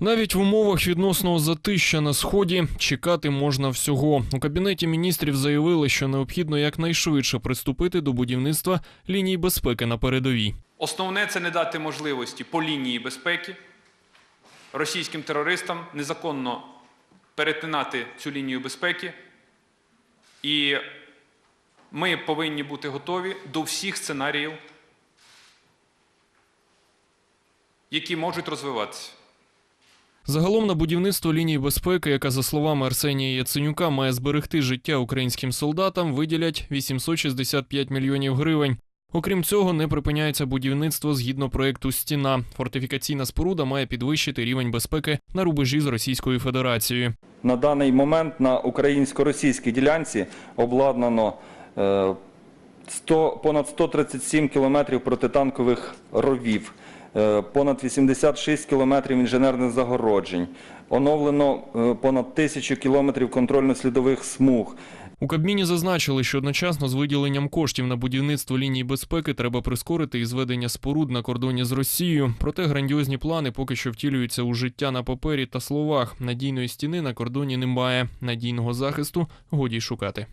Навіть в умовах відносного затища на сході чекати можна всього. У кабінеті міністрів заявили, що необхідно якнайшвидше приступити до будівництва ліній безпеки на передовій. Основне це не дати можливості по лінії безпеки російським терористам незаконно перетинати цю лінію безпеки. І ми повинні бути готові до всіх сценаріїв, які можуть розвиватися. Загалом на будівництво лінії безпеки, яка за словами Арсенія Яценюка має зберегти життя українським солдатам, виділять 865 мільйонів гривень. Окрім цього, не припиняється будівництво згідно проекту Стіна. Фортифікаційна споруда має підвищити рівень безпеки на рубежі з Російською Федерацією. На даний момент на українсько-російській ділянці обладнано е, 100, понад 137 кілометрів протитанкових ровів, е, понад 86 кілометрів інженерних загороджень, оновлено е, понад тисячу кілометрів контрольно-слідових смуг. У Кабміні зазначили, що одночасно з виділенням коштів на будівництво лінії безпеки треба прискорити і зведення споруд на кордоні з Росією. Проте грандіозні плани поки що втілюються у життя на папері та словах. Надійної стіни на кордоні немає. Надійного захисту годі й шукати.